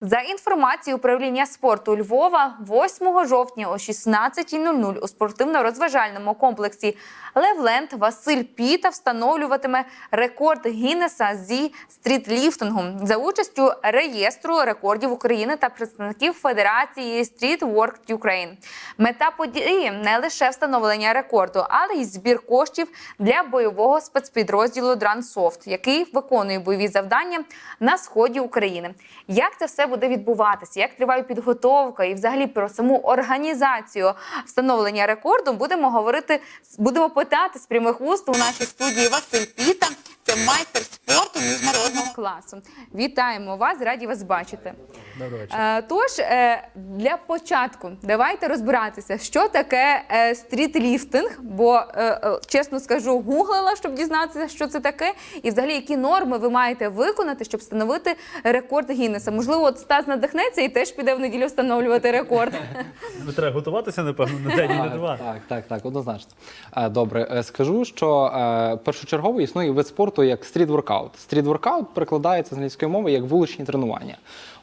За інформацією управління спорту Львова, 8 жовтня о 16.00 у спортивно-розважальному комплексі Левленд Василь Піта встановлюватиме рекорд Гіннеса зі стрітліфтингу за участю реєстру рекордів України та представників Федерації Street Work Ukraine. Мета події не лише встановлення рекорду, але й збір коштів для бойового спецпідрозділу Дранsoft, який виконує бойові завдання на сході України. Як це все буде відбуватися? Як триває підготовка і взагалі про саму організацію встановлення рекорду? Будемо говорити, будемо питати з прямих уст у нашій студії Василь Піта. Це майстер спорту міжнародного класу. Вітаємо вас, раді вас бачити. Доброго вечора. Е, Тож е, для початку давайте розбиратися, що таке е, стрітліфтинг, бо чесно скажу, гуглила, щоб дізнатися, що це таке, і взагалі які норми ви маєте виконати, щоб встановити рекорд Гіннеса. Можливо, от Стас надихнеться і теж піде в неділю встановлювати рекорд. Ну, треба готуватися, напевно, на день і на два. Так, так, так, однозначно. Е, Добре, е, скажу, що е, першочергово існує вид спорту як стріт-воркаут. Стріт-воркаут перекладається з англійської мови як вуличні тренування.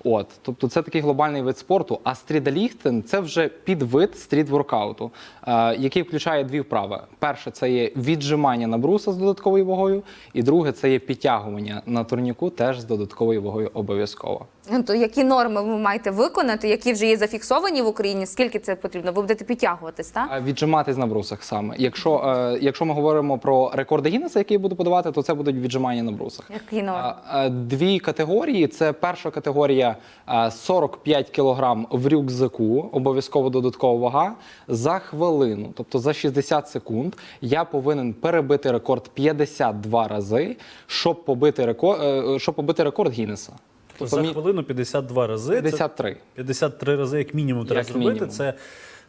От, тобто це такий глобальний вид спорту. А стріт-ліфтинг – це вже підвид стріт-воркауту, е, який включає дві вправи. Перше це є віджимання на бруса з додатковою вагою, і друге це є підтягування на турніку теж з додатковою вагою обов'язково. Ну, То які норми ви маєте виконати, які вже є зафіксовані в Україні? Скільки це потрібно? Ви будете підтягуватись, так? Віджиматись на брусах саме. Якщо, е, якщо ми говоримо про рекорди Гіннеса, які я буду подавати, то це будуть віджимання на брусах. Які норми? А, Дві категорії. Це перша категорія а, 45 кг в рюкзаку, обов'язково додаткова вага за хвилину, тобто за 60 секунд. Я повинен перебити рекорд 52 рази, щоб побити рекорд, щоб побити рекорд Гіннеса. За мі- хвилину 52 рази. Це 53. 53 рази, як мінімум, треба Як зробити. мінімум. Це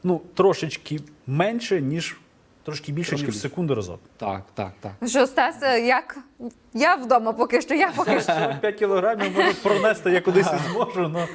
ну, трошечки менше, ніж трошки більше, Трошки ніж більше. секунду разок. Так, так, так. Ну Що Стас, е, як я вдома поки що, я поки що. 45 кілограмів можу пронести, я кудись і зможу, але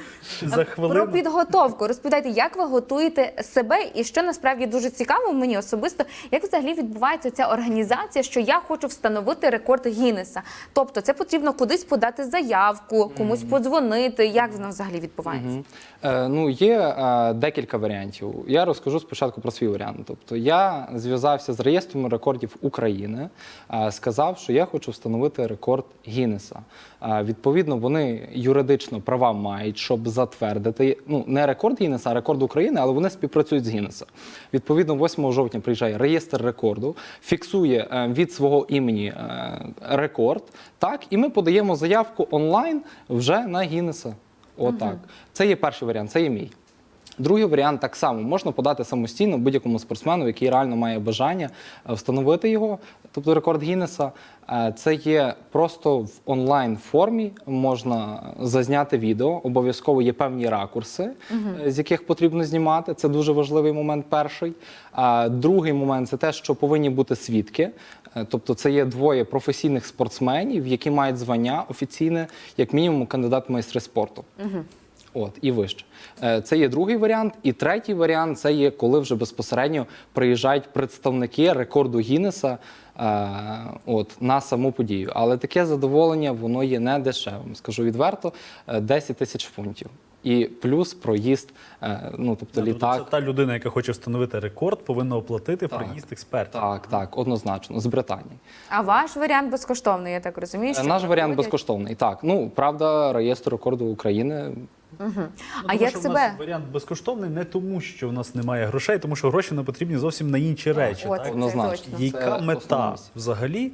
за Про підготовку розповідайте, як ви готуєте себе, і що насправді дуже цікаво мені особисто, як взагалі відбувається ця організація, що я хочу встановити рекорд Гіннеса. Тобто, це потрібно кудись подати заявку, комусь подзвонити. Як воно взагалі відбувається? Е, ну, є е, декілька варіантів. Я розкажу спочатку про свій варіант. Тобто я зв'язався з реєстром рекордів України, е, сказав, що я хочу встановити рекорд Гіннеса. Е, відповідно, вони юридично права мають, щоб затвердити ну не рекорд Гіннеса, а рекорд України, але вони співпрацюють з Гіннеса. Відповідно, 8 жовтня приїжджає реєстр рекорду, фіксує е, від свого імені рекорд. Так, і ми подаємо заявку онлайн вже на Гіннеса. Отак. Це є перший варіант, це є мій. Другий варіант так само можна подати самостійно будь-якому спортсмену, який реально має бажання е, встановити його, тобто рекорд Гіннеса. Е, Це є просто в онлайн формі. Можна зазняти відео. Обов'язково є певні ракурси, е, з яких потрібно знімати. Це дуже важливий момент. Перший. Другий момент це те, що повинні бути свідки. Тобто, це є двоє професійних спортсменів, які мають звання офіційне, як мінімум, кандидат в майстри спорту. От і вище. Е, Це є другий варіант. І третій варіант це є коли вже безпосередньо приїжджають представники рекорду Гіннеса е, от, на саму подію. Але таке задоволення воно є не дешевим. Скажу відверто, е, 10 тисяч фунтів. І плюс проїзд, е, ну тобто Тобто літак. Це та людина, яка хоче встановити рекорд, повинна оплатити Так. проїзд експерта. Так, так, однозначно, з Британії. А ваш варіант безкоштовний, я так розумію. Е, що Наш варіант приходять. безкоштовний. Так, ну правда, реєстр рекорду України А тому як що в себе? нас варіант безкоштовний не тому, що в нас немає грошей, тому що гроші нам потрібні зовсім на інші речі. От. так? Однозначно. Яка Це мета взагалі?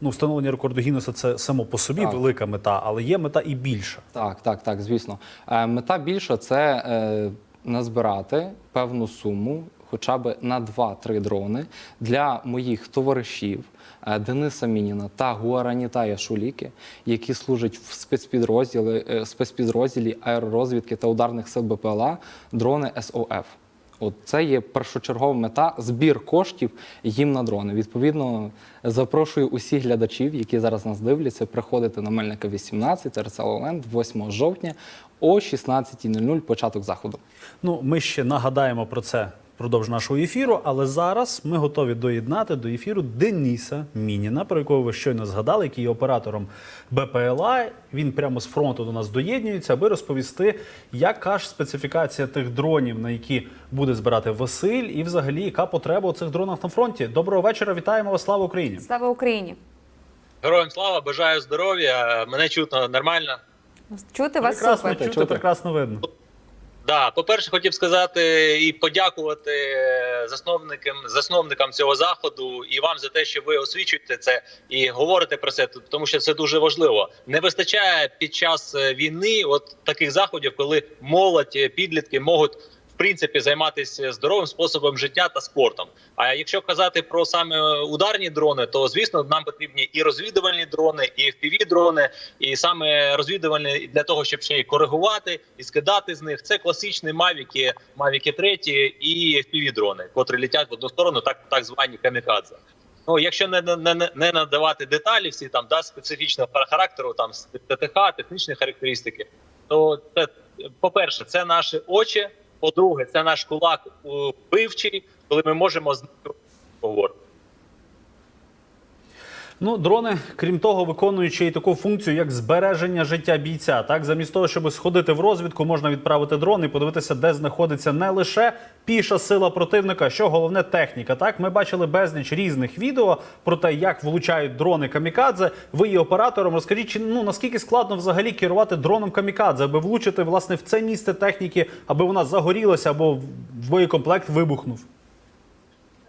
Ну, встановлення рекорду Гіннеса це само по собі Так. велика мета, але є мета і більша. Так, так, так, звісно. Е, мета більша це е, назбирати певну суму, хоча б на 2-3 дрони для моїх товаришів е, Дениса Мініна та Гуаранітая Шуліки, які служать в спецпідрозділі, е, спецпідрозділі аеророзвідки та ударних сил БПЛА дрони СОФ. От це є першочергова мета збір коштів їм на дрони. Відповідно, запрошую усіх глядачів, які зараз нас дивляться, приходити на Мельника 18, РСЛ Ленд 8 жовтня о 16.00 початок заходу. Ну, ми ще нагадаємо про це впродовж нашого ефіру. Але зараз ми готові доєднати до ефіру Дениса Мініна, про якого ви щойно згадали, який є оператором БПЛА. Він прямо з фронту до нас доєднюється, аби розповісти, яка ж специфікація тих дронів, на які буде збирати Василь, і взагалі яка потреба у цих дронах на фронті. Доброго вечора, вітаємо вас! Слава Україні! Слава Україні! Героям слава, бажаю здоров'я. Мене чутно нормально. Чути вас Прекрасно супер. чути, Чути. прекрасно видно. Да, по-перше, хотів сказати і подякувати засновникам, засновникам цього заходу і вам за те, що ви освічуєте це і говорите про це, тому що це дуже важливо. Не вистачає під час е, війни от таких заходів, коли молодь, е, підлітки можуть. Принципі, займатися здоровим способом життя та спортом. А якщо казати про саме ударні дрони, то звісно нам потрібні і розвідувальні дрони, і fpv дрони, і саме розвідувальні для того, щоб ще й коригувати і скидати з них. Це класичні мавіки, мавіки 3 і fpv дрони, котрі літять в одну сторону, так так звані камікадзе. Ну, якщо не, не, не- надавати деталі, всі там да специфічного характеру, там ТТХ, технічні характеристики, то це по-перше, це наші очі. По-друге, це наш кулак вбивчий, коли ми можемо з ним говорити. Ну, дрони, крім того, виконують ще й таку функцію, як збереження життя бійця. Так, замість того, щоб сходити в розвідку, можна відправити дрон і подивитися, де знаходиться не лише піша сила противника, що головне техніка. Так, ми бачили безліч різних відео про те, як влучають дрони камікадзе. Ви є оператором. Розкажіть, чи ну наскільки складно взагалі керувати дроном камікадзе, аби влучити власне в це місце техніки, аби вона загорілася або в боєкомплект вибухнув.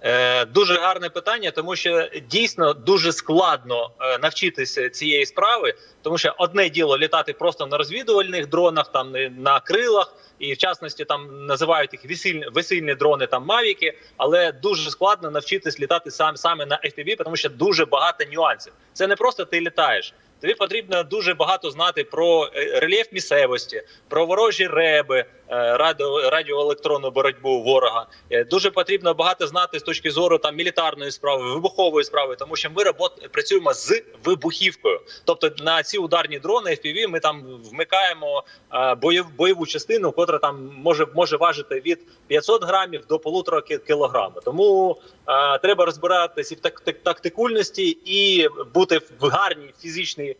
Е, дуже гарне питання, тому що дійсно дуже складно е, навчитися цієї справи, тому що одне діло літати просто на розвідувальних дронах, там не- на крилах, і в частності там називають їх весільні, весільні дрони, там мавіки, але дуже складно навчитись літати сам саме на FPV, тому що дуже багато нюансів. Це не просто ти літаєш. Тобі потрібно дуже багато знати про е, рельєф місцевості, про ворожі реби, е, радіо, радіоелектронну боротьбу ворога. Е, Дуже потрібно багато знати з точки зору там мілітарної справи, вибухової справи, тому що ми робот, працюємо з вибухівкою. Тобто на ці ударні дрони FPV ми там вмикаємо е, бойов, бойову частину, котра там може може важити від 500 грамів до полутора ки- кілограма. Тому е, треба розбиратися в так, так, тактикульності і бути в гарній фізичній е,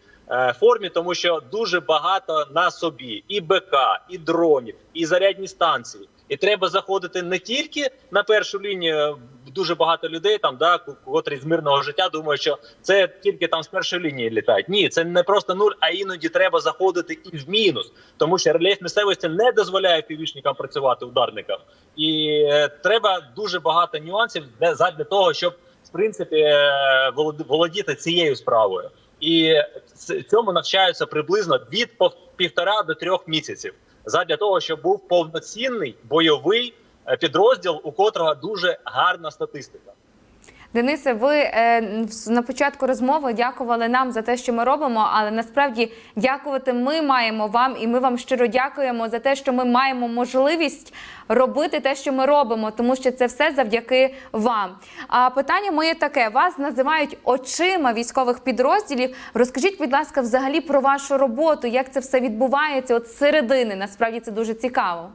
формі, тому що дуже багато на собі і БК, і дронів, і зарядні станції. І треба заходити не тільки на першу лінію. Дуже багато людей там, да, котрі з мирного життя думають, що це тільки там з першої лінії літають. Ні, це не просто нуль, а іноді треба заходити і в мінус, тому що рельєф місцевості не дозволяє півічникам працювати ударникам. І е, треба дуже багато нюансів для задля того, щоб в принципі е, володіти цією справою. І цьому навчаються приблизно від півтора до трьох місяців задля того, щоб був повноцінний бойовий е, підрозділ, у котрого дуже гарна статистика. Денисе, ви е, на початку розмови дякували нам за те, що ми робимо, але насправді дякувати ми маємо вам, і ми вам щиро дякуємо за те, що ми маємо можливість робити те, що ми робимо, тому що це все завдяки вам. А питання моє таке: вас називають очима військових підрозділів. Розкажіть, будь ласка, взагалі про вашу роботу, як це все відбувається от середини. Насправді це дуже цікаво.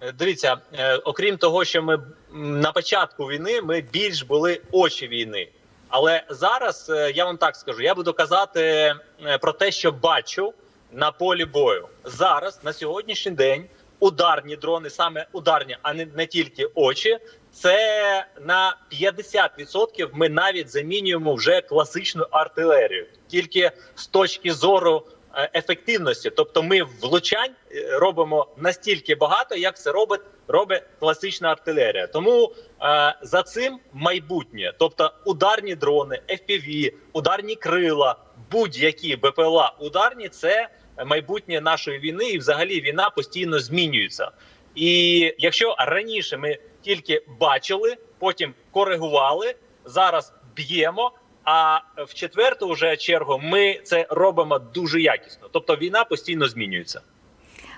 Е, Дивіться, е, окрім того, що ми на початку війни ми більш були очі війни. Але зараз е, я вам так скажу: я буду казати про те, що бачу на полі бою. Зараз на сьогоднішній день ударні дрони, саме ударні, а не, не тільки очі. Це на 50% ми навіть замінюємо вже класичну артилерію, тільки з точки зору ефективності. Тобто, ми влучань е, робимо настільки багато, як це робить робить класична артилерія. Тому е, за цим майбутнє, тобто ударні дрони, FPV, ударні крила, будь-які БПЛА ударні це майбутнє нашої війни, і взагалі війна постійно змінюється. І якщо раніше ми тільки бачили, потім коригували, зараз б'ємо. А в четверту вже чергу ми це робимо дуже якісно. Тобто війна постійно змінюється.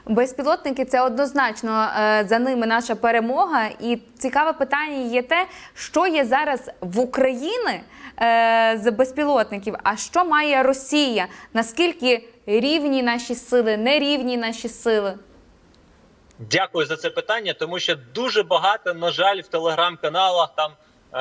Безпілотники це однозначно е, за ними наша перемога. І цікаве питання є те, що є зараз в Україні е, з безпілотників, а що має Росія? Наскільки рівні наші сили, нерівні наші сили? Дякую за це питання, тому що дуже багато, на жаль, в телеграм-каналах там. Е,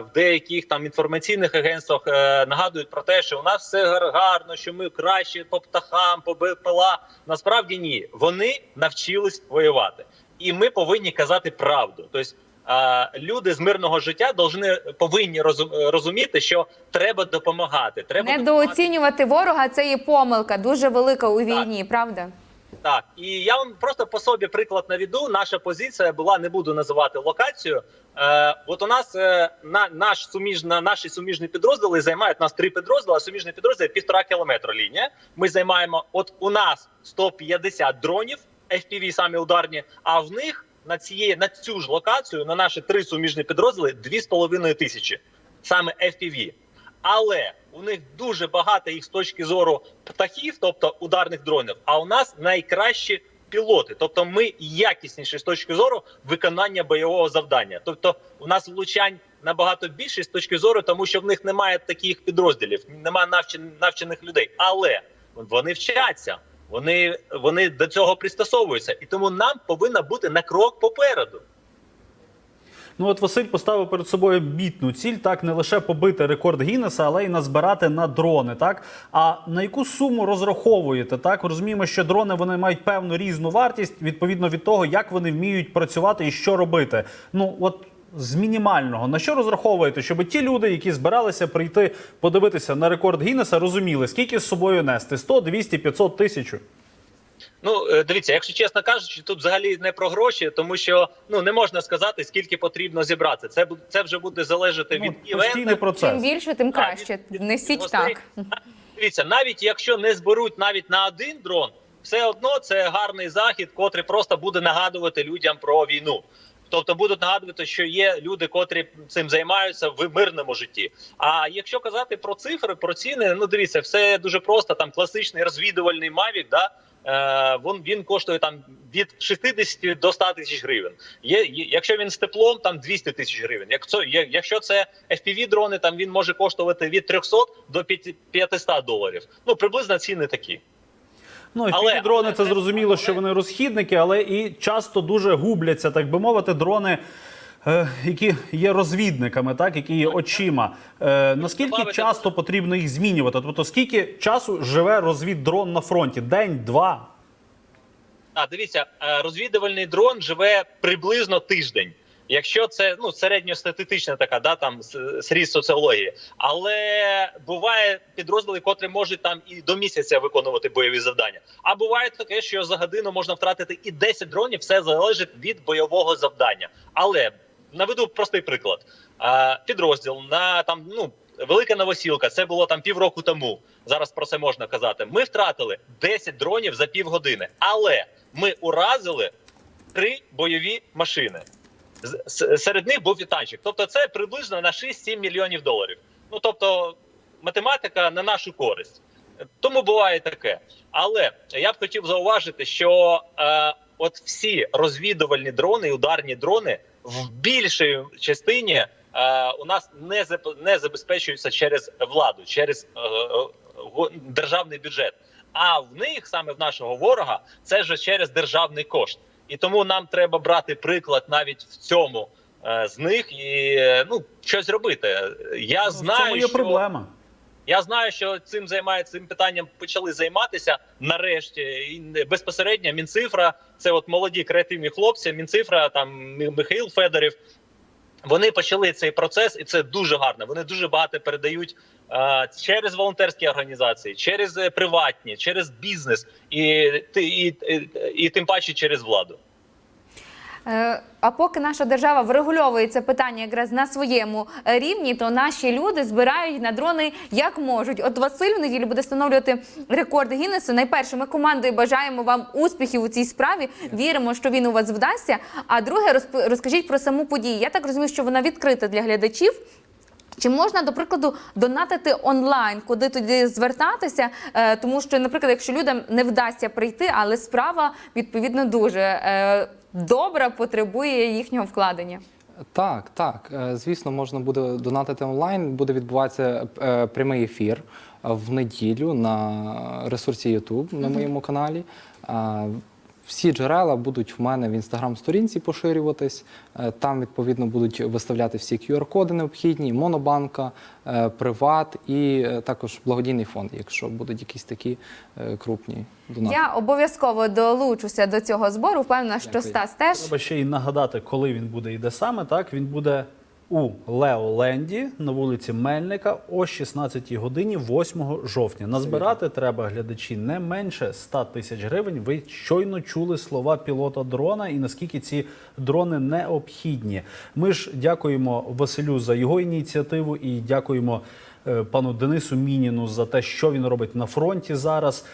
В деяких там інформаційних агентствах е, нагадують про те, що у нас все гар- гарно, що ми краще по птахам, по БПЛА. Насправді ні, вони навчились воювати, і ми повинні казати правду. Тобто е, люди з мирного життя повинні розум- розуміти, що треба допомагати. Треба допомагати Недооцінювати ворога це є помилка, дуже велика у війні, правда? Так, і я вам просто по собі приклад наведу. Наша позиція була, не буду називати локацію. Е, от у нас е, на наш суміжна, наші суміжні підрозділи займають у нас три підрозділи, а суміжні підрозділи півтора кілометра лінія. Ми займаємо. От у нас 150 дронів, FPV самі ударні, а в них на цієї на цю ж локацію, на наші три суміжні підрозділи 2,5 тисячі саме FPV. Але у них дуже багато їх з точки зору птахів, тобто ударних дронів. А у нас найкращі пілоти, тобто ми якісніші з точки зору виконання бойового завдання. Тобто, у нас влучань набагато більше з точки зору, тому що в них немає таких підрозділів, немає навчен- навчених людей. Але вони вчаться, вони, вони до цього пристосовуються, і тому нам повинна бути на крок попереду. Ну от Василь поставив перед собою бітну ціль, так не лише побити рекорд Гіннеса, але й назбирати на дрони. Так а на яку суму розраховуєте? Так розуміємо, що дрони вони мають певну різну вартість відповідно від того, як вони вміють працювати і що робити. Ну от з мінімального на що розраховуєте, щоб ті люди, які збиралися прийти подивитися на рекорд Гіннеса, розуміли, скільки з собою нести 100, 200, 500, 1000? Ну е, дивіться, якщо чесно кажучи, тут взагалі не про гроші, тому що ну не можна сказати, скільки потрібно зібрати. Це це вже буде залежати Ну, від івенту. процес. Чим більше, тим краще. від- від Несіть так. Дивіться, навіть якщо не зберуть навіть на один дрон, все одно це гарний захід, котрий просто буде нагадувати людям про війну. Тобто будуть нагадувати, що є люди, котрі цим займаються в мирному житті. А якщо казати про цифри, про ціни, ну дивіться, все дуже просто. Там класичний розвідувальний Mavic, да. Е, він, він коштує там від 60 до 100 тисяч гривень. Є, якщо він з теплом, там 200 тисяч гривень. Якщо, якщо це FPV дрони, там він може коштувати від 300 до 500 доларів. Ну приблизно ціни такі. Ну, і Але- дрони але це це- зрозуміло, що вони розхідники, але і часто дуже губляться, так би мовити, дрони. е, Які є розвідниками, так які є очима. Е, наскільки часто потрібно їх змінювати? Тобто, скільки часу живе розвіддрон на фронті? День, два. А дивіться, е, розвідувальний дрон живе приблизно тиждень. Якщо це ну середньостатистична така, да там сріз соціології, але буває підрозділи, котрі можуть там і до місяця виконувати бойові завдання. А буває таке, що за годину можна втратити і 10 дронів. Все залежить від бойового завдання. Але наведу простий приклад: підрозділ на там ну велика новосілка. Це було там півроку тому. Зараз про це можна казати. Ми втратили 10 дронів за півгодини, але ми уразили три бойові машини. Серед них був і танчик. Тобто, це приблизно на 6-7 мільйонів доларів. Ну тобто, математика на нашу користь. Тому буває таке. Але я б хотів зауважити, що е, от всі розвідувальні дрони і ударні дрони в більшій частині е, у нас не не забезпечуються через владу, через е, е, державний бюджет. А в них саме в нашого ворога це вже через державний кошт. І тому нам треба брати приклад навіть в цьому е, з них і е, ну щось робити. Я Ну, знаю, є що проблема. я знаю, що цим займається цим питанням почали займатися нарешті. І безпосередньо Мінцифра, це от молоді креативні хлопці. Мінцифра, там Михаїл Федорів. Вони почали цей процес, і це дуже гарно. Вони дуже багато передають е, через волонтерські організації, через е, приватні, через бізнес і, і, і, і тим паче через владу. Е, А поки наша держава врегульовує це питання якраз на своєму е, рівні, то наші люди збирають на дрони як можуть. От Василь в неділю буде встановлювати рекорд Гіннесу. Найперше, ми командою бажаємо вам успіхів у цій справі. Віримо, що він у вас вдасться. А друге, розкажіть про саму подію. Я так розумію, що вона відкрита для глядачів. Чи можна, до прикладу, донатити онлайн, куди тоді звертатися? Е, тому що, наприклад, якщо людям не вдасться прийти, але справа відповідно дуже е, добра, потребує їхнього вкладення. Так, так. Е, Звісно, можна буде донатити онлайн. Буде відбуватися прямий ефір в неділю на ресурсі YouTube на моєму каналі. Всі джерела будуть в мене в інстаграм-сторінці поширюватись. Е, Там відповідно будуть виставляти всі QR-коди необхідні, монобанка, е, приват і е, також благодійний фонд, якщо будуть якісь такі крупні донати. Я обов'язково долучуся до цього збору. Впевнена, що Дякую. Стас теж. Треба ще й нагадати, коли він буде і де саме. Так він буде у Леоленді на вулиці Мельника о 16 годині 8 жовтня. Назбирати треба глядачі не менше 100 тисяч гривень. Ви щойно чули слова пілота дрона і наскільки ці дрони необхідні. Ми ж дякуємо Василю за його ініціативу і дякуємо е, пану Денису Мініну за те, що він робить на фронті зараз.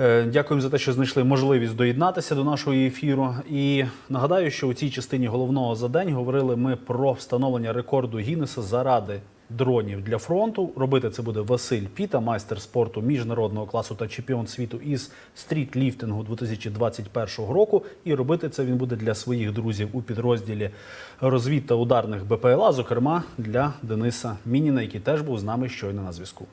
Е, Дякуємо за те, що знайшли можливість доєднатися до нашого ефіру. І нагадаю, що у цій частині головного за день говорили ми про встановлення рекорду Гіннеса заради дронів для фронту. Робити це буде Василь Піта, майстер спорту міжнародного класу та чемпіон світу із стрітліфтингу 2021 року. І робити це він буде для своїх друзів у підрозділі розвід та ударних БПЛА, зокрема для Дениса Мініна, який теж був з нами щойно на зв'язку.